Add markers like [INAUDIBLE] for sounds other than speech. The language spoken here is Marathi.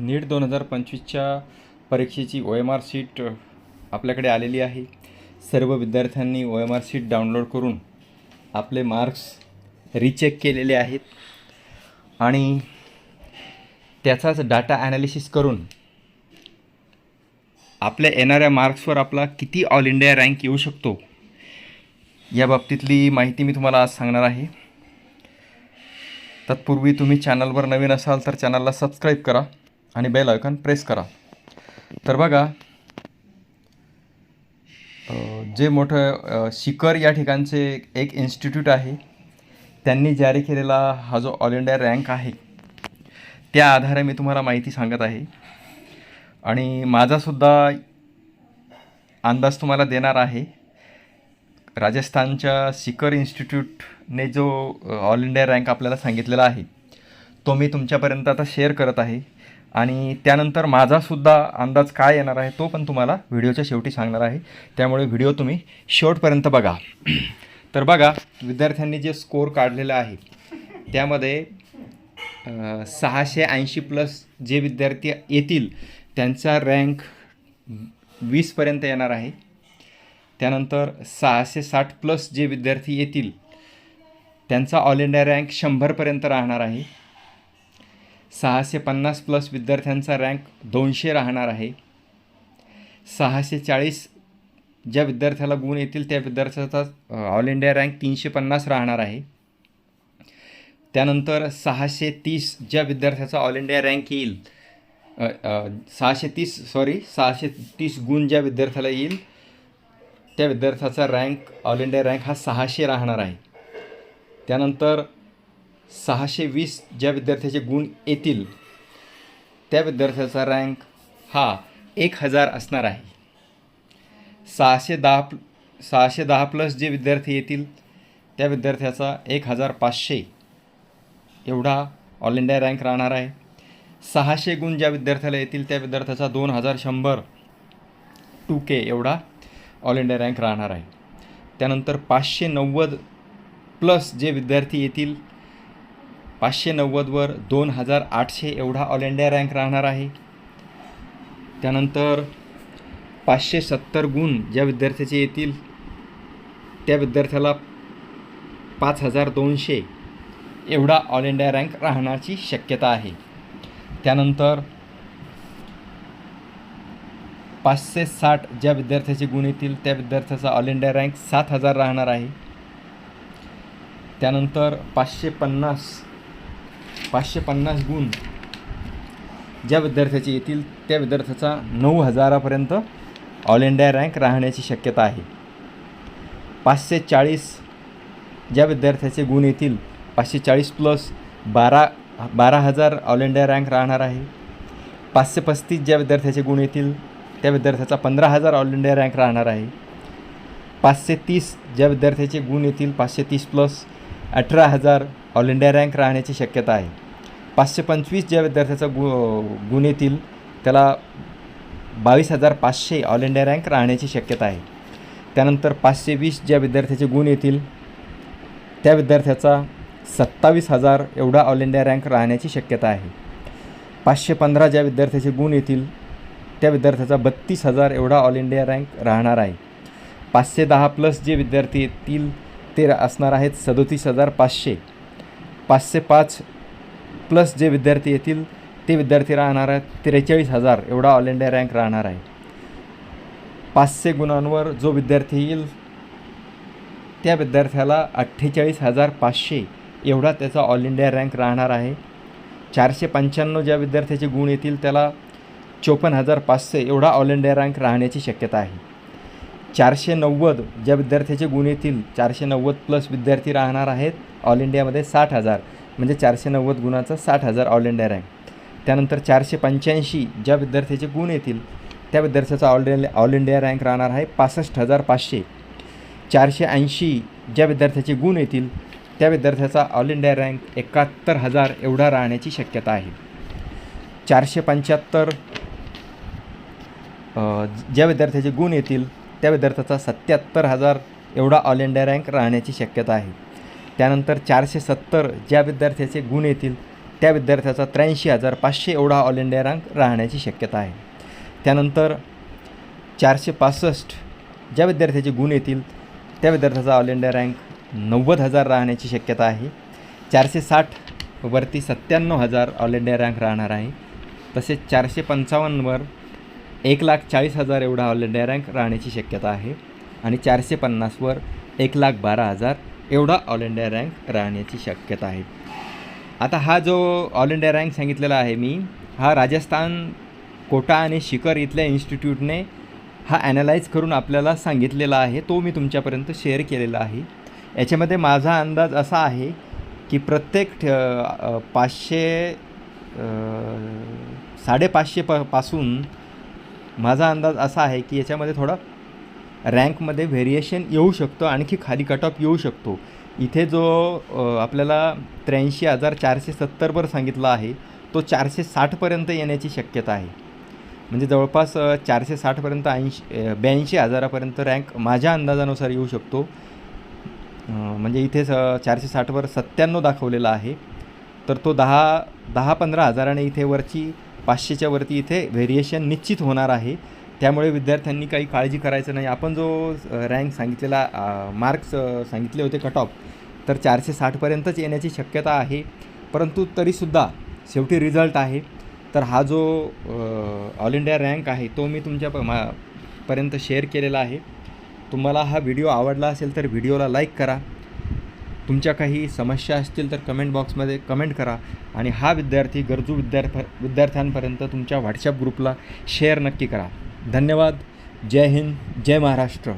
नीट दोन हजार पंचवीसच्या परीक्षेची ओ एम आर शीट आपल्याकडे आलेली आहे. सर्व विद्यार्थ्यांनी O M R sheet download करून आपले मार्क्स रिचेक केलेले आहेत. आणि त्याचाच डाटा ॲनालिसिस करून आपल्या येणाऱ्या मार्क्सवर आपला किती ऑल इंडिया रँक येऊ शकतो या बाबतीतली माहिती मी तुम्हाला आज सांगणार आहे. तत्पूर्वी तुम्ही चॅनलवर नवीन असाल तर चॅनलला सबस्क्राईब करा. आणि बेल आयकॉन प्रेस करा. तर बघा जे मोठं अ, शिकर या ठिकाणचे एक इन्स्टिट्यूट आहे त्यांनी जारी केलेला हा जो ऑल इंडिया रँक आहे त्या आधारे मी तुम्हाला माहिती सांगत आहे. आणि माझासुद्धा अंदाज तुम्हाला देणार आहे राजस्थानच्या सिकर इन्स्टिट्यूटने जो ऑल इंडिया रँक आपल्याला सांगितलेला आहे तो मी तुमच्यापर्यंत आता शेअर करत आहे. आणि त्यानंतर माझासुद्धा अंदाज काय येणार आहे तो पण तुम्हाला व्हिडिओच्या शेवटी सांगणार आहे. त्यामुळे व्हिडिओ तुम्ही शेवटपर्यंत बघा. [CLEARS THROAT] तर बघा विद्यार्थ्यांनी जे स्कोअर काढलेला आहे त्यामध्ये सहाशे ऐंशी प्लस जे विद्यार्थी येतील त्यांचा रँक वीसपर्यंत येणार आहे. त्यानंतर सहाशे साठ प्लस जे विद्यार्थी येतील त्यांचा ऑल इंडिया रँक शंभरपर्यंत राहणार आहे. सहाशे पन्नास प्लस विद्यार्थ्यांचा रँक दोनशे राहणार आहे. सहाशे चाळीस ज्या विद्यार्थ्याला गुण येतील त्या विद्यार्थ्याचा ऑल इंडिया रँक तीनशे पन्नास राहणार आहे. त्यानंतर सहाशे तीस ज्या विद्यार्थ्याचा ऑल इंडिया रँक येईल सहाशे तीस सॉरी सहाशे तीस गुण ज्या विद्यार्थ्याला येईल त्या विद्यार्थ्याचा रँक ऑल इंडिया रँक हा सहाशे राहणार आहे. त्यानंतर सहाशे वीस ज्या विद्यार्थ्याचे गुण येतील त्या विद्यार्थ्याचा रँक हा एक हजार असणार आहे. सहाशे दहा सहाशे दहा प्लस जे विद्यार्थी येतील त्या विद्यार्थ्याचा एक हजार पाचशे एवढा ऑल इंडिया रँक राहणार आहे. सहाशे गुण ज्या विद्यार्थ्याला येतील त्या विद्यार्थ्याचा दोन हजार शंभर टू के एवढा ऑल इंडिया रँक राहणार आहे. त्यानंतर पाचशे नव्वद प्लस जे विद्यार्थी येतील पाचशे नव्वदवर दोन हजार आठशे एवढा ऑल इंडिया रँक राहणार आहे. त्यानंतर पाचशे सत्तर गुण ज्या विद्यार्थ्याचे येतील त्या विद्यार्थ्याला पाच हजार दोनशे एवढा ऑल इंडिया रँक राहण्याची शक्यता आहे. त्यानंतर पाचशे साठ ज्या विद्यार्थ्याचे गुण येतील त्या विद्यार्थ्याचा ऑल इंडिया रँक सात हजार राहणार आहे. त्यानंतर पाचशे पन्नास पाचशे पन्नास गुण ज्या विद्यार्थ्याचे येतील त्या विद्यार्थ्याचा नऊ हजारापर्यंत ऑल इंडिया रँक राहण्याची शक्यता आहे. पाचशे चाळीस ज्या विद्यार्थ्याचे गुण येतील पाचशे चाळीस प्लस बारा बारा हजार ऑल इंडिया रँक राहणार आहे. पाचशे पस्तीस ज्या विद्यार्थ्याचे गुण येतील त्या विद्यार्थ्याचा पंधरा हजार ऑल इंडिया रँक राहणार आहे. पाचशे तीस ज्या विद्यार्थ्याचे गुण येतील पाचशे तीस प्लस अठरा हजार ऑल इंडिया रँक राहण्याची शक्यता आहे. पाचशे पंचवीस ज्या विद्यार्थ्याचा गु गुण येतील त्याला बावीस हजार पाचशे ऑल इंडिया रँक राहण्याची शक्यता आहे. त्यानंतर पाचशे वीस ज्या विद्यार्थ्याचे गुण येतील त्या विद्यार्थ्याचा सत्तावीस हजार एवढा ऑल इंडिया रँक राहण्याची शक्यता आहे. पाचशे पंधरा ज्या विद्यार्थ्याचे गुण येतील त्या विद्यार्थ्याचा बत्तीस हजार एवढा ऑल इंडिया रँक राहणार आहे. पाचशे दहा प्लस जे विद्यार्थी येतील ते असणार आहेत सदोतीस हजार पाचशे. पाचशे पाच प्लस जे विद्यार्थी येतील ते विद्यार्थी राहणार आहेत. त्रेचाळीस हजार एवढा ऑल इंडिया रँक राहणार आहे. पाचशे गुणांवर जो विद्यार्थी येईल त्या विद्यार्थ्याला अठ्ठेचाळीस हजार पाचशे एवढा त्याचा ऑल इंडिया रँक राहणार आहे. चारशे पंच्याण्णव ज्या विद्यार्थ्याचे गुण येतील त्याला चोपन्न हजार पाचशे एवढा ऑल इंडिया रँक राहण्याची शक्यता आहे. चारशे नव्वद ज्या विद्यार्थ्याचे गुण येतील चारशे नव्वद प्लस विद्यार्थी राहणार आहेत ऑल इंडियामध्ये साठ हजार. म्हणजे चारशे नव्वद गुणाचा साठ हजार ऑल इंडिया रँक त्यानंतर चारशे पंच्याऐंशी ज्या विद्यार्थ्याचे गुण येतील त्या विद्यार्थ्याचा all India all India rank राहणार आहे पासष्ट हजार पाचशे. चारशे ऐंशी ज्या विद्यार्थ्याचे गुण येतील त्या विद्यार्थ्याचा ऑल इंडिया रँक एकाहत्तर हजार एवढा राहण्याची शक्यता आहे. चारशे पंच्याहत्तर ज्या विद्यार्थ्याचे गुण येतील त्या विद्यार्थ्याचा सत्याहत्तर हजार एवढा ऑल इंडिया रँक राहण्याची शक्यता आहे. त्यानंतर चारशे सत्तर ज्या विद्यार्थ्याचे गुण येतील त्या विद्यार्थ्याचा त्र्याऐंशी हजार पाचशे एवढा ऑल इंडिया रँक राहण्याची शक्यता आहे. त्यानंतर चारशे पासष्ट ज्या विद्यार्थ्याचे गुण येतील त्या विद्यार्थ्याचा ऑल इंडिया रँक नव्वद हजार राहण्याची शक्यता आहे. चारशे साठ वरती सत्त्याण्णव हजार ऑल इंडिया रँक राहणार आहे. तसेच चारशे पंचावन्नवर एक लाख चाळीस हजार एवढा ऑल इंडिया रँक राहण्याची शक्यता आहे आणि चारशे पन्नासवर एक लाख बारा हजार एवढा ऑल इंडिया रँक राहण्याची शक्यता आहे. आता हा जो ऑल इंडिया रँक सांगितलेला आहे मी हा राजस्थान कोटा आणि शिखर इथल्या इन्स्टिट्यूटने हा ॲनालाइज करून आपल्याला सांगितलेला आहे तो मी तुमच्यापर्यंत शेअर केलेला आहे. याच्यामध्ये माझा अंदाज असा आहे की प्रत्येक ठ- पाचशे साडेपाचशे प पासून माझा अंदाज असा आहे की याच्यामध्ये थोडा रँकमध्ये व्हेरिएशन येऊ शकतं आणखी खाली कट ऑफ येऊ शकतो. इथे जो आपल्याला त्र्याऐंशी हजार चारशे सत्तरवर सांगितला आहे तो चारशे साठपर्यंत येण्याची शक्यता आहे. म्हणजे जवळपास चारशे साठपर्यंत ऐंशी ब्याऐंशी हजारापर्यंत रँक माझ्या अंदाजानुसार येऊ शकतो. म्हणजे इथे स चारशे साठवर सत्त्याण्णव दाखवलेला आहे. तर तो दहा दहा पंधरा हजाराने इथे वरची पाचशेच्या वरती इथे व्हेरिएशन निश्चित होणार आहे. त्यामुळे विद्यार्थ्यांनी काही काळजी करायचं नाही. आपण जो रँक सांगितलेला मार्क्स सांगितले होते कट ऑफ तर चारशे साठपर्यंतच येण्याची शक्यता आहे. परंतु तरीसुद्धा शेवटी रिझल्ट आहे. तर हा जो ऑल इंडिया रँक आहे तो मी तुमच्या प मा पर्यंत शेअर केलेला आहे. तुम्हाला हा व्हिडिओ आवडला असेल तर व्हिडिओला लाईक करा. तुमच्या काही समस्या असतील तर कमेंट बॉक्समध्ये कमेंट करा. आणि हा विद्यार्थी गरजू विद्यार्थ विद्यार्थ्यांपर्यंत तुमच्या व्हॉट्सॲप ग्रुपला शेअर नक्की करा. धन्यवाद. जय हिंद. जय महाराष्ट्र.